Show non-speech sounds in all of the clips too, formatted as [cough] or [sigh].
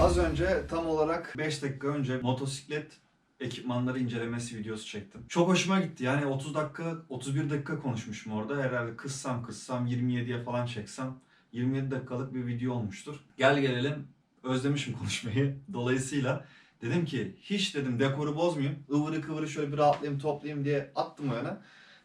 Az önce tam olarak 5 dakika önce motosiklet ekipmanları incelemesi videosu çektim. Çok hoşuma gitti. Yani 30 dakika, 31 dakika konuşmuşum orada. Herhalde kıssam kıssam 27'ye falan çeksem 27 dakikalık bir video olmuştur. Gel gelelim özlemişim konuşmayı. [laughs] Dolayısıyla dedim ki hiç dedim dekoru bozmayayım. ıvırı kıvırı şöyle bir rahatlayayım toplayayım diye attım öne.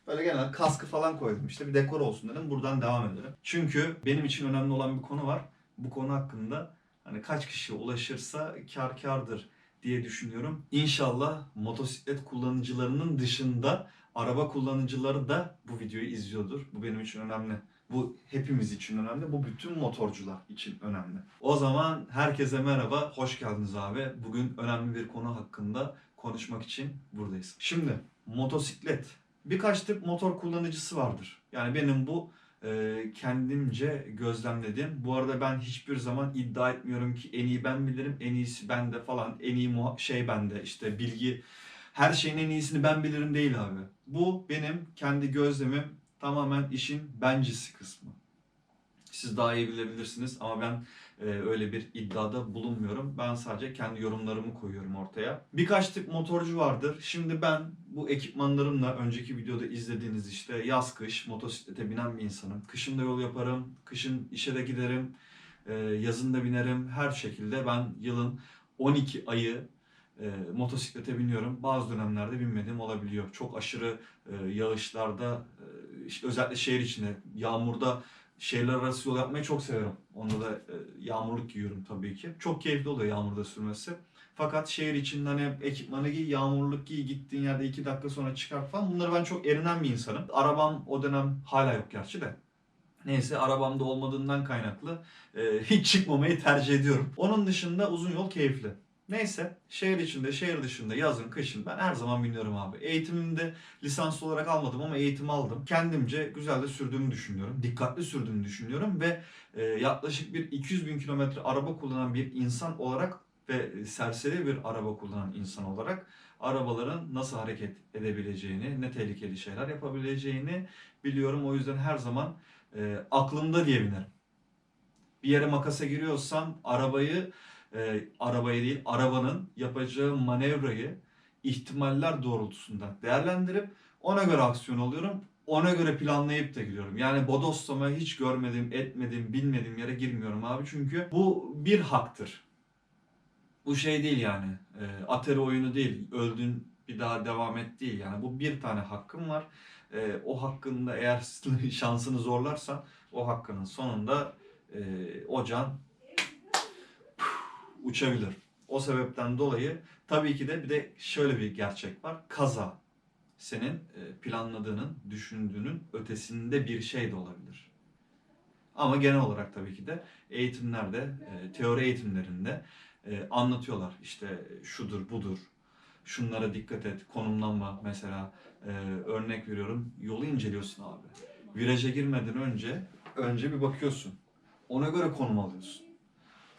Böyle genel kaskı falan koydum işte bir dekor olsun dedim. Buradan devam edelim. Çünkü benim için önemli olan bir konu var. Bu konu hakkında hani kaç kişi ulaşırsa kar kardır diye düşünüyorum. İnşallah motosiklet kullanıcılarının dışında araba kullanıcıları da bu videoyu izliyordur. Bu benim için önemli. Bu hepimiz için önemli. Bu bütün motorcular için önemli. O zaman herkese merhaba. Hoş geldiniz abi. Bugün önemli bir konu hakkında konuşmak için buradayız. Şimdi motosiklet. Birkaç tip motor kullanıcısı vardır. Yani benim bu kendimce gözlemledim. Bu arada ben hiçbir zaman iddia etmiyorum ki en iyi ben bilirim, en iyisi bende falan, en iyi şey bende, işte bilgi, her şeyin en iyisini ben bilirim değil abi. Bu benim kendi gözlemim tamamen işin bencisi kısmı. Siz daha iyi bilebilirsiniz ama ben e, öyle bir iddiada bulunmuyorum. Ben sadece kendi yorumlarımı koyuyorum ortaya. Birkaç tip motorcu vardır. Şimdi ben bu ekipmanlarımla önceki videoda izlediğiniz işte yaz kış motosiklete binen bir insanım. Kışın da yol yaparım, kışın işe de giderim, e, yazın da binerim. Her şekilde ben yılın 12 ayı e, motosiklete biniyorum. Bazı dönemlerde binmediğim olabiliyor. Çok aşırı e, yağışlarda, e, özellikle şehir içinde, yağmurda şehirler arası yol yapmayı çok severim. Onda da e, yağmurluk giyiyorum tabii ki. Çok keyifli oluyor yağmurda sürmesi. Fakat şehir içinde hani ekipmanı giy, yağmurluk giy, gittiğin yerde iki dakika sonra çıkar falan. Bunları ben çok erinen bir insanım. Arabam o dönem hala yok gerçi de. Neyse arabamda olmadığından kaynaklı e, [laughs] hiç çıkmamayı tercih ediyorum. Onun dışında uzun yol keyifli. Neyse şehir içinde, şehir dışında, yazın, kışın ben her zaman biniyorum abi. Eğitimimde lisans olarak almadım ama eğitim aldım. Kendimce güzel de sürdüğümü düşünüyorum. Dikkatli sürdüğümü düşünüyorum ve e, yaklaşık bir 200 bin kilometre araba kullanan bir insan olarak ve serseri bir araba kullanan insan olarak arabaların nasıl hareket edebileceğini, ne tehlikeli şeyler yapabileceğini biliyorum. O yüzden her zaman e, aklımda diye binerim. Bir yere makasa giriyorsam arabayı, e, arabayı değil arabanın yapacağı manevrayı ihtimaller doğrultusunda değerlendirip ona göre aksiyon alıyorum. Ona göre planlayıp da gidiyorum. Yani bodoslama hiç görmediğim, etmediğim, bilmediğim yere girmiyorum abi. Çünkü bu bir haktır. Bu şey değil yani. E, atari oyunu değil. Öldün bir daha devam et değil. Yani bu bir tane hakkım var. E, o hakkında eğer [laughs] şansını zorlarsan o hakkının sonunda e, o can uçabilir. O sebepten dolayı tabii ki de bir de şöyle bir gerçek var. Kaza senin e, planladığının, düşündüğünün ötesinde bir şey de olabilir. Ama genel olarak tabii ki de eğitimlerde, e, teori eğitimlerinde e, anlatıyorlar. İşte şudur, budur, şunlara dikkat et, konumlanma mesela örnek veriyorum. Yolu inceliyorsun abi. Viraja girmeden önce önce bir bakıyorsun. Ona göre konum alıyorsun.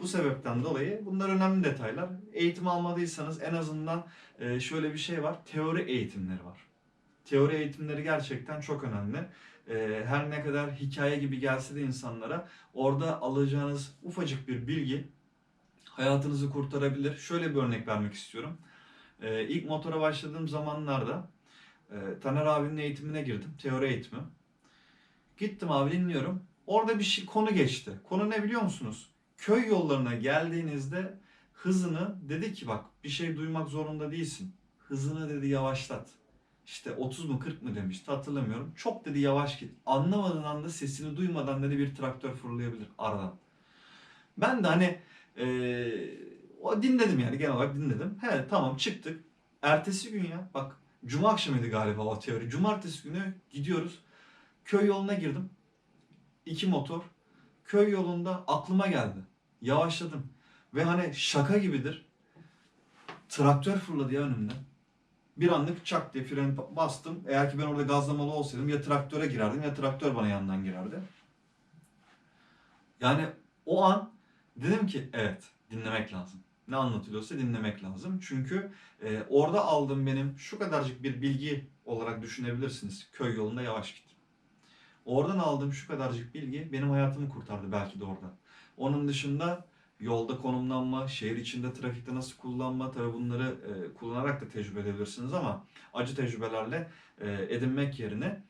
Bu sebepten dolayı bunlar önemli detaylar. Eğitim almadıysanız en azından e, şöyle bir şey var. Teori eğitimleri var. Teori eğitimleri gerçekten çok önemli. E, Her ne kadar hikaye gibi gelse de insanlara orada alacağınız ufacık bir bilgi hayatınızı kurtarabilir. Şöyle bir örnek vermek istiyorum. E, İlk motora başladığım zamanlarda Taner abinin eğitimine girdim. Teori eğitimi. Gittim abi dinliyorum. Orada bir şey konu geçti. Konu ne biliyor musunuz? Köy yollarına geldiğinizde hızını dedi ki bak bir şey duymak zorunda değilsin. Hızını dedi yavaşlat. İşte 30 mu 40 mı demişti hatırlamıyorum. Çok dedi yavaş git. Anlamadığın anda sesini duymadan dedi bir traktör fırlayabilir aradan. Ben de hani eee, o dinledim yani genel olarak dinledim. He tamam çıktık. Ertesi gün ya bak cuma akşamıydı galiba o teori. Cumartesi günü gidiyoruz. Köy yoluna girdim. İki motor. Köy yolunda aklıma geldi. Yavaşladım. Ve hani şaka gibidir. Traktör fırladı ya önümden. Bir anlık çak diye freni bastım. Eğer ki ben orada gazlamalı olsaydım ya traktöre girerdim ya traktör bana yandan girerdi. Yani o an dedim ki evet dinlemek lazım. Ne anlatılıyorsa dinlemek lazım. Çünkü e, orada aldığım benim şu kadarcık bir bilgi olarak düşünebilirsiniz. Köy yolunda yavaş git. Oradan aldığım şu kadarcık bilgi benim hayatımı kurtardı belki de orada. Onun dışında yolda konumlanma, şehir içinde trafikte nasıl kullanma tabi bunları e, kullanarak da tecrübe edebilirsiniz ama acı tecrübelerle e, edinmek yerine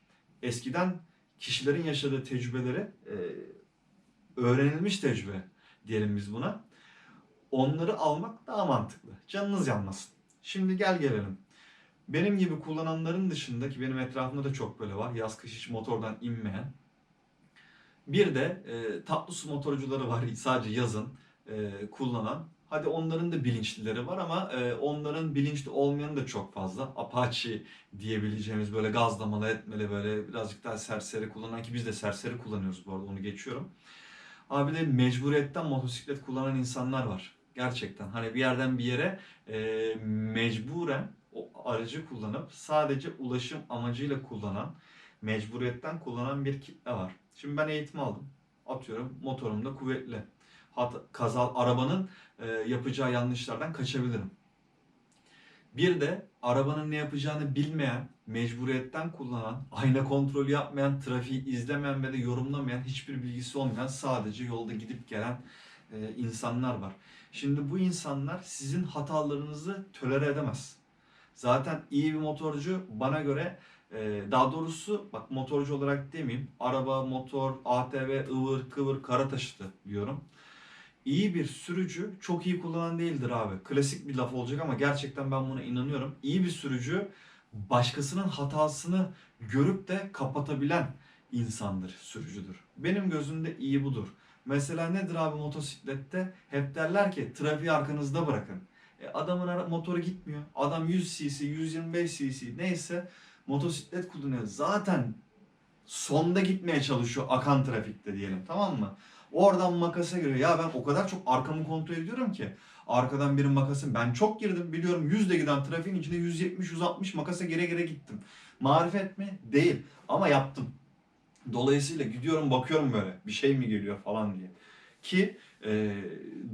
eskiden kişilerin yaşadığı tecrübeleri e, öğrenilmiş tecrübe diyelim biz buna. Onları almak daha mantıklı. Canınız yanmasın. Şimdi gel gelelim. Benim gibi kullananların dışında ki benim etrafımda da çok böyle var. Yaz kış hiç motordan inmeyen. Bir de e, tatlı su motorcuları var [laughs] sadece yazın e, kullanan. Hadi onların da bilinçlileri var ama e, onların bilinçli olmayanı da çok fazla. Apache diyebileceğimiz böyle gazlamalı etmeli böyle birazcık daha serseri kullanan ki biz de serseri kullanıyoruz bu arada onu geçiyorum. Abi de mecburiyetten motosiklet kullanan insanlar var. Gerçekten hani bir yerden bir yere e, mecburen o aracı kullanıp sadece ulaşım amacıyla kullanan, mecburiyetten kullanan bir kitle var. Şimdi ben eğitim aldım. Atıyorum motorum da kuvvetli. Hat, kaza, arabanın e, yapacağı yanlışlardan kaçabilirim. Bir de arabanın ne yapacağını bilmeyen, mecburiyetten kullanan, ayna kontrolü yapmayan, trafiği izlemeyen ve de yorumlamayan, hiçbir bilgisi olmayan, sadece yolda gidip gelen e, insanlar var. Şimdi bu insanlar sizin hatalarınızı tolere edemez. Zaten iyi bir motorcu bana göre e, daha doğrusu bak motorcu olarak demeyeyim. Araba, motor, ATV, ıvır, kıvır, kara taşıtı diyorum. İyi bir sürücü çok iyi kullanan değildir abi. Klasik bir laf olacak ama gerçekten ben buna inanıyorum. İyi bir sürücü başkasının hatasını görüp de kapatabilen insandır, sürücüdür. Benim gözümde iyi budur. Mesela nedir abi motosiklette? Hep derler ki trafiği arkanızda bırakın. E adamın motoru gitmiyor. Adam 100 cc, 125 cc neyse motosiklet kullanıyor. Zaten sonda gitmeye çalışıyor akan trafikte diyelim tamam mı? Oradan makasa giriyor. Ya ben o kadar çok arkamı kontrol ediyorum ki. Arkadan bir makasın. Ben çok girdim biliyorum. Yüzle giden trafiğin içinde 170-160 makasa gere gere gittim. Marifet mi? Değil. Ama yaptım. Dolayısıyla gidiyorum bakıyorum böyle bir şey mi geliyor falan diye. Ki e,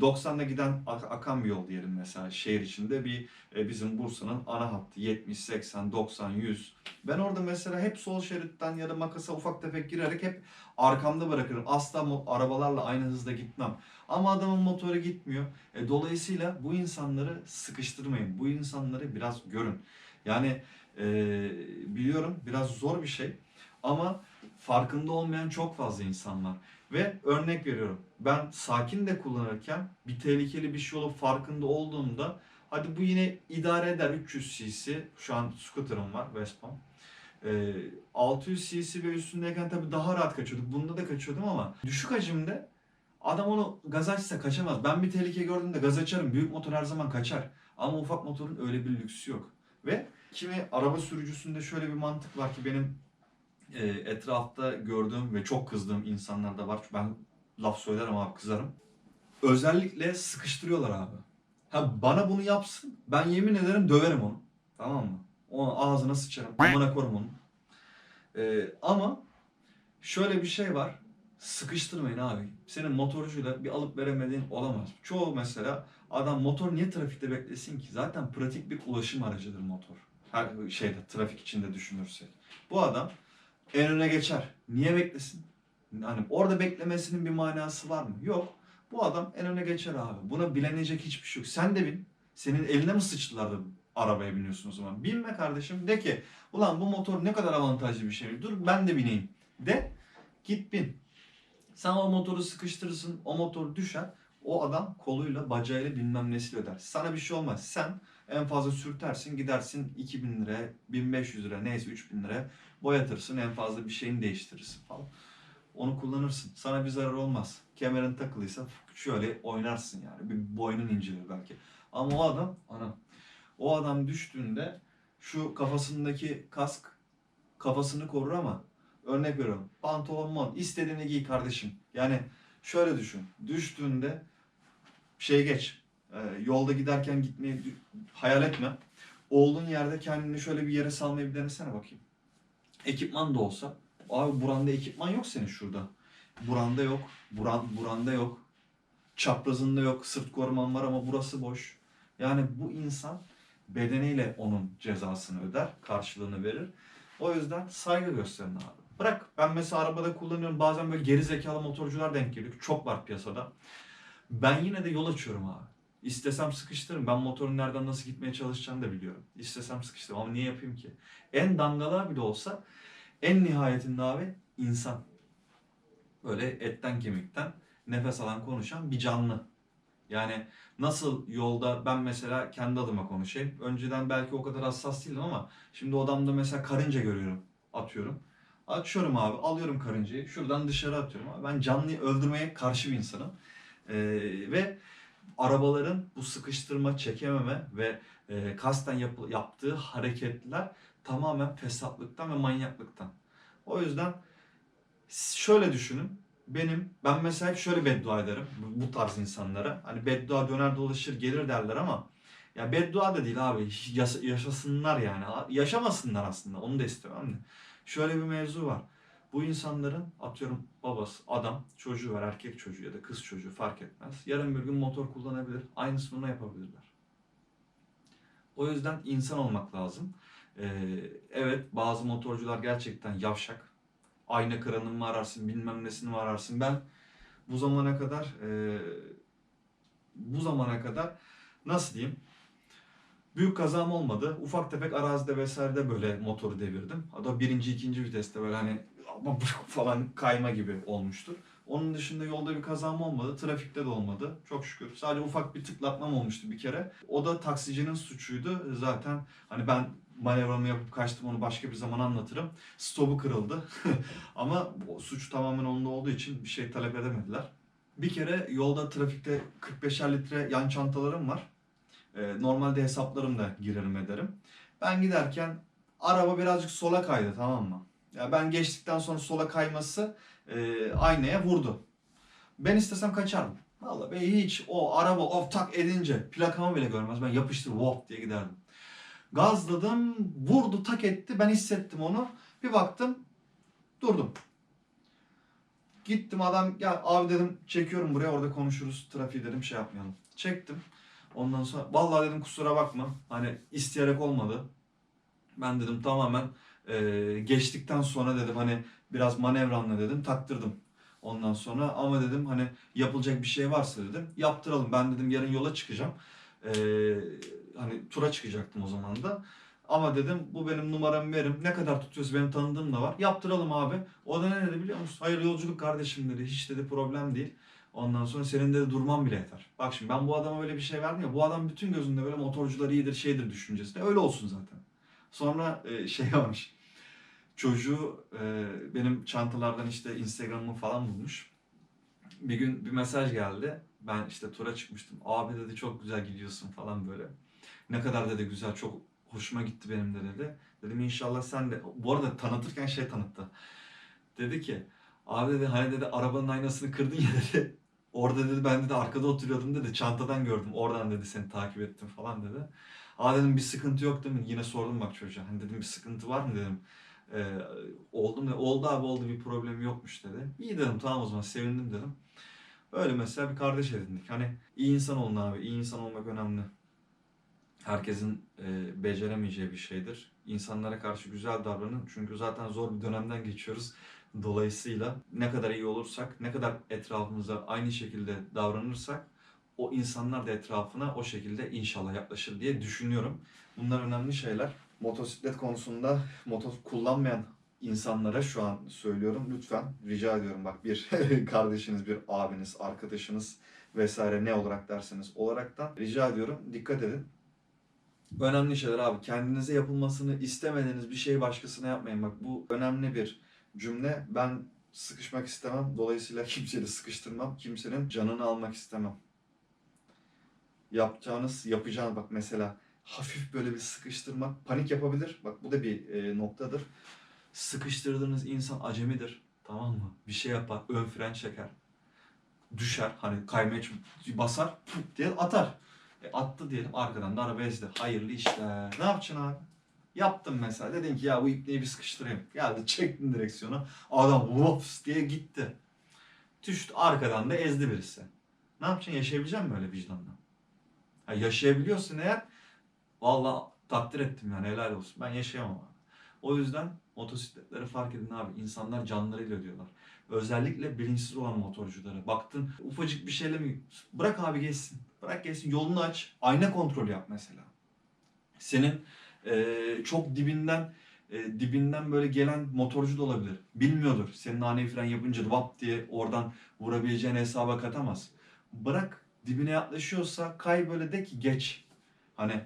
90'da giden ak- akan bir yol diyelim mesela şehir içinde bir e, bizim Bursa'nın ana hattı 70, 80, 90, 100. Ben orada mesela hep sol şeritten ya da makasa ufak tefek girerek hep arkamda bırakırım. Asla arabalarla aynı hızda gitmem. Ama adamın motoru gitmiyor. E, dolayısıyla bu insanları sıkıştırmayın. Bu insanları biraz görün. Yani e, biliyorum biraz zor bir şey ama farkında olmayan çok fazla insan var. Ve örnek veriyorum. Ben sakin de kullanırken bir tehlikeli bir şey olup farkında olduğumda hadi bu yine idare eder 300 cc. Şu an scooter'ım var Vespa'm. Ee, 600 cc ve üstündeyken tabii daha rahat kaçıyorduk. Bunda da kaçıyordum ama düşük hacimde adam onu gaz açsa kaçamaz. Ben bir tehlike gördüğümde gaz açarım. Büyük motor her zaman kaçar. Ama ufak motorun öyle bir lüksü yok. Ve kimi araba sürücüsünde şöyle bir mantık var ki benim e, etrafta gördüğüm ve çok kızdığım insanlar da var. Ben laf söylerim abi kızarım. Özellikle sıkıştırıyorlar abi. Ha bana bunu yapsın. Ben yemin ederim döverim onu. Tamam mı? Onu ağzına sıçarım. Amına korum onu. E, ama şöyle bir şey var. Sıkıştırmayın abi. Senin motorcuyla bir alıp veremediğin olamaz. Çoğu mesela adam motor niye trafikte beklesin ki? Zaten pratik bir ulaşım aracıdır motor. Her şeyde trafik içinde düşünürsek. Bu adam en öne geçer. Niye beklesin? Hani orada beklemesinin bir manası var mı? Yok. Bu adam en öne geçer abi. Buna bilenecek hiçbir şey yok. Sen de bin. Senin eline mi sıçtılar da arabaya biniyorsun o zaman? Binme kardeşim. De ki ulan bu motor ne kadar avantajlı bir şey. Dur ben de bineyim. De git bin. Sen o motoru sıkıştırırsın. O motor düşer. O adam koluyla bacağıyla bilmem nesiyle öder. Sana bir şey olmaz. Sen en fazla sürtersin gidersin 2000 lira, 1500 lira neyse 3000 lira boyatırsın en fazla bir şeyini değiştirirsin falan. Onu kullanırsın. Sana bir zarar olmaz. Kemerin takılıysa şöyle oynarsın yani. Bir boynun incelir belki. Ama o adam, ana, o adam düştüğünde şu kafasındaki kask kafasını korur ama örnek veriyorum. Pantolon mont istediğini giy kardeşim. Yani şöyle düşün. Düştüğünde şey geç. e, yolda giderken gitmeyi hayal etme. Olduğun yerde kendini şöyle bir yere salmayı bir denesene bakayım. Ekipman da olsa. Abi buranda ekipman yok senin şurada. Buranda yok. Buran, buranda yok. Çaprazında yok. Sırt koruman var ama burası boş. Yani bu insan bedeniyle onun cezasını öder. Karşılığını verir. O yüzden saygı gösterin abi. Bırak ben mesela arabada kullanıyorum. Bazen böyle geri zekalı motorcular denk geliyor. Çok var piyasada. Ben yine de yol açıyorum abi. İstesem sıkıştırırım. Ben motorun nereden nasıl gitmeye çalışacağını da biliyorum. İstesem sıkıştırırım ama niye yapayım ki? En dangalar bile olsa en nihayetinde abi insan. Böyle etten kemikten nefes alan konuşan bir canlı. Yani nasıl yolda ben mesela kendi adıma konuşayım. Önceden belki o kadar hassas değildim ama şimdi odamda mesela karınca görüyorum. Atıyorum. Açıyorum abi alıyorum karıncayı şuradan dışarı atıyorum. Abi. Ben canlıyı öldürmeye karşı bir insanım. Ee, ve arabaların bu sıkıştırma, çekememe ve e, kasten yapı- yaptığı hareketler tamamen fesatlıktan ve manyaklıktan. O yüzden şöyle düşünün. Benim, ben mesela şöyle beddua ederim bu, tarz insanlara. Hani beddua döner dolaşır gelir derler ama ya beddua da değil abi. Yaşasınlar yani. Yaşamasınlar aslında. Onu da istemem de. Şöyle bir mevzu var. Bu insanların atıyorum babası, adam, çocuğu var, erkek çocuğu ya da kız çocuğu fark etmez. Yarın bir gün motor kullanabilir. Aynısını ona yapabilirler. O yüzden insan olmak lazım. Ee, evet bazı motorcular gerçekten yavşak. Ayna kıranını mı ararsın, bilmem nesini mi ararsın. Ben bu zamana kadar e, bu zamana kadar nasıl diyeyim? Büyük kazam olmadı. Ufak tefek arazide vesairede böyle motoru devirdim. Hatta birinci, ikinci viteste böyle hani [laughs] falan kayma gibi olmuştur. Onun dışında yolda bir kazam olmadı. Trafikte de olmadı. Çok şükür. Sadece ufak bir tıklatmam olmuştu bir kere. O da taksicinin suçuydu. Zaten hani ben manevramı yapıp kaçtım onu başka bir zaman anlatırım. Stopu kırıldı. [laughs] Ama suç tamamen onda olduğu için bir şey talep edemediler. Bir kere yolda trafikte 45'er litre yan çantalarım var. Ee, normalde hesaplarım da girerim ederim. Ben giderken araba birazcık sola kaydı tamam mı? Ya ben geçtikten sonra sola kayması e, aynaya vurdu. Ben istesem kaçardım. Vallahi ben hiç o araba of tak edince plakamı bile görmez. Ben yapıştır wop diye giderdim. Gazladım, vurdu tak etti. Ben hissettim onu. Bir baktım, durdum. Gittim adam, ya abi dedim çekiyorum buraya orada konuşuruz. Trafiği dedim şey yapmayalım. Çektim. Ondan sonra vallahi dedim kusura bakma. Hani isteyerek olmadı. Ben dedim tamamen e, geçtikten sonra dedim hani biraz manevranla dedim taktırdım. Ondan sonra ama dedim hani yapılacak bir şey varsa dedim yaptıralım. Ben dedim yarın yola çıkacağım. E, hani tura çıkacaktım o zaman da. Ama dedim bu benim numaramı verim. Ne kadar tutuyorsa benim tanıdığım da var. Yaptıralım abi. O da ne dedi biliyor musun? Hayır yolculuk kardeşim dedi. Hiç dedi problem değil. Ondan sonra senin de durman bile yeter. Bak şimdi ben bu adama böyle bir şey verdim ya. Bu adam bütün gözünde böyle motorcular iyidir şeydir düşüncesinde. Öyle olsun zaten. Sonra e, şey varmış. Çocuğu e, benim çantalardan işte Instagram'ımı falan bulmuş. Bir gün bir mesaj geldi. Ben işte tura çıkmıştım. Abi dedi çok güzel gidiyorsun falan böyle. Ne kadar dedi güzel çok hoşuma gitti benim de dedi. Dedim inşallah sen de. Bu arada tanıtırken şey tanıttı. Dedi ki abi dedi hani dedi arabanın aynasını kırdın ya [laughs] dedi. Orada dedi ben de arkada oturuyordum dedi. Çantadan gördüm. Oradan dedi seni takip ettim falan dedi. Aa dedim bir sıkıntı yok değil mi? Yine sordum bak çocuğa. Hani dedim bir sıkıntı var mı dedim. Ee, oldu mu? Oldu abi oldu bir problem yokmuş dedi. İyi dedim tamam o zaman sevindim dedim. Öyle mesela bir kardeş edindik. Hani iyi insan olun abi. iyi insan olmak önemli. Herkesin e, beceremeyeceği bir şeydir. İnsanlara karşı güzel davranın. Çünkü zaten zor bir dönemden geçiyoruz. Dolayısıyla ne kadar iyi olursak, ne kadar etrafımıza aynı şekilde davranırsak o insanlar da etrafına o şekilde inşallah yaklaşır diye düşünüyorum. Bunlar önemli şeyler. Motosiklet konusunda motor kullanmayan insanlara şu an söylüyorum lütfen rica ediyorum bak bir [laughs] kardeşiniz, bir abiniz, arkadaşınız vesaire ne olarak derseniz olaraktan rica ediyorum dikkat edin. Önemli şeyler abi. Kendinize yapılmasını istemediğiniz bir şeyi başkasına yapmayın. Bak bu önemli bir cümle. Ben sıkışmak istemem. Dolayısıyla [laughs] kimseyi sıkıştırmam. Kimsenin canını almak istemem. Yapacağınız, yapacağınız bak mesela hafif böyle bir sıkıştırmak panik yapabilir. Bak bu da bir e, noktadır. Sıkıştırdığınız insan acemidir. Tamam mı? Bir şey yapar, ön fren çeker. Düşer, hani kaymaya basar, puf diye atar. E, attı diyelim arkadan da araba ezdi. Hayırlı işler. Ne yapacaksın abi? Yaptım mesela. Dedin ki ya bu ipneyi bir sıkıştırayım. Geldi çektin direksiyonu. Adam vops diye gitti. Düştü arkadan da ezdi birisi. Ne yapacaksın? Yaşayabilecek misin böyle vicdanla? Ha, yaşayabiliyorsun eğer valla takdir ettim yani helal olsun. Ben yaşayamam abi. O yüzden motosikletleri fark edin abi. İnsanlar canlarıyla ödüyorlar. Özellikle bilinçsiz olan motorculara. Baktın ufacık bir şeyle mi? Bırak abi geçsin. Bırak geçsin. Yolunu aç. Ayna kontrolü yap mesela. Senin eee, çok dibinden e, dibinden böyle gelen motorcu da olabilir. Bilmiyordur. Senin ani fren yapınca vap diye oradan vurabileceğin hesaba katamaz. Bırak dibine yaklaşıyorsa kay böyle de ki geç. Hani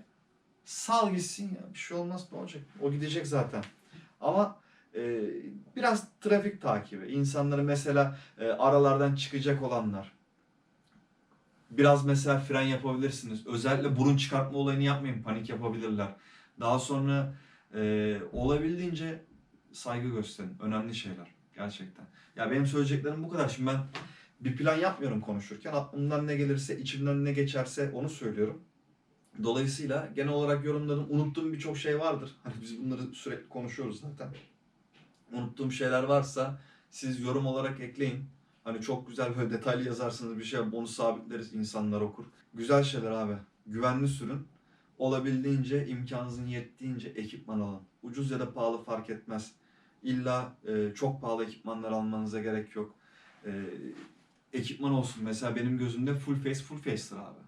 sal gitsin ya bir şey olmaz ne olacak? O gidecek zaten. Ama e, biraz trafik takibi. İnsanları mesela e, aralardan çıkacak olanlar. Biraz mesela fren yapabilirsiniz. Özellikle burun çıkartma olayını yapmayın. Panik yapabilirler. Daha sonra e, olabildiğince saygı gösterin. Önemli şeyler. Gerçekten. Ya benim söyleyeceklerim bu kadar. Şimdi ben bir plan yapmıyorum konuşurken. Aklımdan ne gelirse, içimden ne geçerse onu söylüyorum. Dolayısıyla genel olarak yorumlarım unuttuğum birçok şey vardır. Hani biz bunları sürekli konuşuyoruz zaten. Unuttuğum şeyler varsa siz yorum olarak ekleyin. Hani çok güzel böyle detaylı yazarsınız bir şey onu sabitleriz insanlar okur. Güzel şeyler abi. Güvenli sürün. Olabildiğince imkanınızın yettiğince ekipman alın. Ucuz ya da pahalı fark etmez. İlla e, çok pahalı ekipmanlar almanıza gerek yok. E, ekipman olsun. Mesela benim gözümde full face full face'tir abi.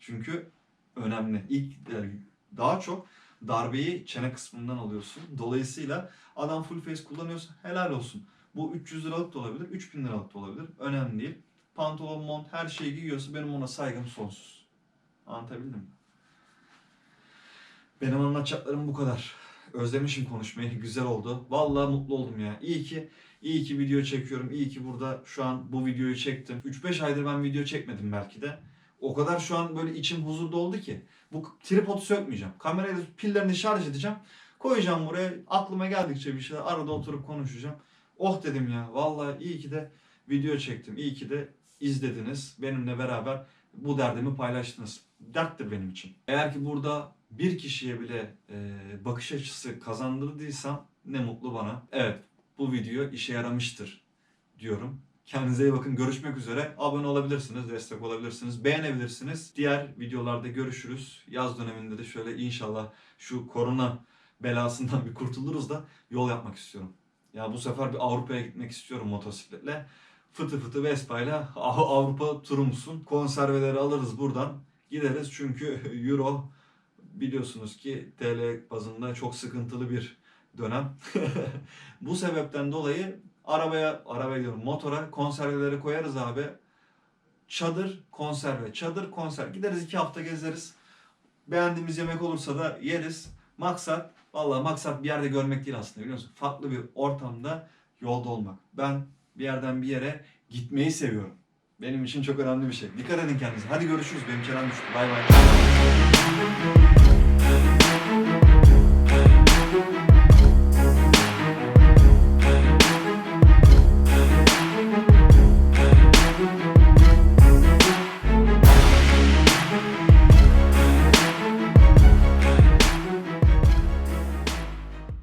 Çünkü önemli. İlk yani daha çok darbeyi çene kısmından alıyorsun. Dolayısıyla adam full face kullanıyorsa helal olsun. Bu 300 liralık da olabilir, 3000 liralık da olabilir. Önemli değil. Pantolon, mont her şeyi giyiyorsa benim ona saygım sonsuz. Anlatabildim mi? Benim anlatacaklarım bu kadar. Özlemişim konuşmayı. [laughs] Güzel oldu. Vallahi mutlu oldum ya. İyi ki iyi ki video çekiyorum. İyi ki burada şu an bu videoyu çektim. 3-5 aydır ben video çekmedim belki de. O kadar şu an böyle içim huzurda oldu ki. Bu tripodu sökmeyeceğim. Kamerayı da pillerini şarj edeceğim. Koyacağım buraya. Aklıma geldikçe bir şeyler arada oturup konuşacağım. Oh dedim ya. Vallahi iyi ki de video çektim. İyi ki de izlediniz. Benimle beraber bu derdimi paylaştınız. Derttir benim için. Eğer ki burada bir kişiye bile e, bakış açısı kazandırdıysam ne mutlu bana. Evet bu video işe yaramıştır diyorum. Kendinize iyi bakın. Görüşmek üzere. Abone olabilirsiniz, destek olabilirsiniz, beğenebilirsiniz. Diğer videolarda görüşürüz. Yaz döneminde de şöyle inşallah şu korona belasından [laughs] bir kurtuluruz da yol yapmak istiyorum. Ya bu sefer bir Avrupa'ya gitmek istiyorum motosikletle. Fıtı fıtı Vespa'yla Av- Avrupa turumsun. Konserveleri alırız buradan. Gideriz çünkü [laughs] Euro biliyorsunuz ki TL bazında çok sıkıntılı bir dönem. [laughs] bu sebepten dolayı arabaya, arabaya diyorum motora konserveleri koyarız abi. Çadır, konserve, çadır, konserve. Gideriz iki hafta gezeriz. Beğendiğimiz yemek olursa da yeriz. Maksat, vallahi maksat bir yerde görmek değil aslında biliyor musun? Farklı bir ortamda yolda olmak. Ben bir yerden bir yere gitmeyi seviyorum. Benim için çok önemli bir şey. Dikkat edin kendinize. Hadi görüşürüz. Benim çenem. Bay bay.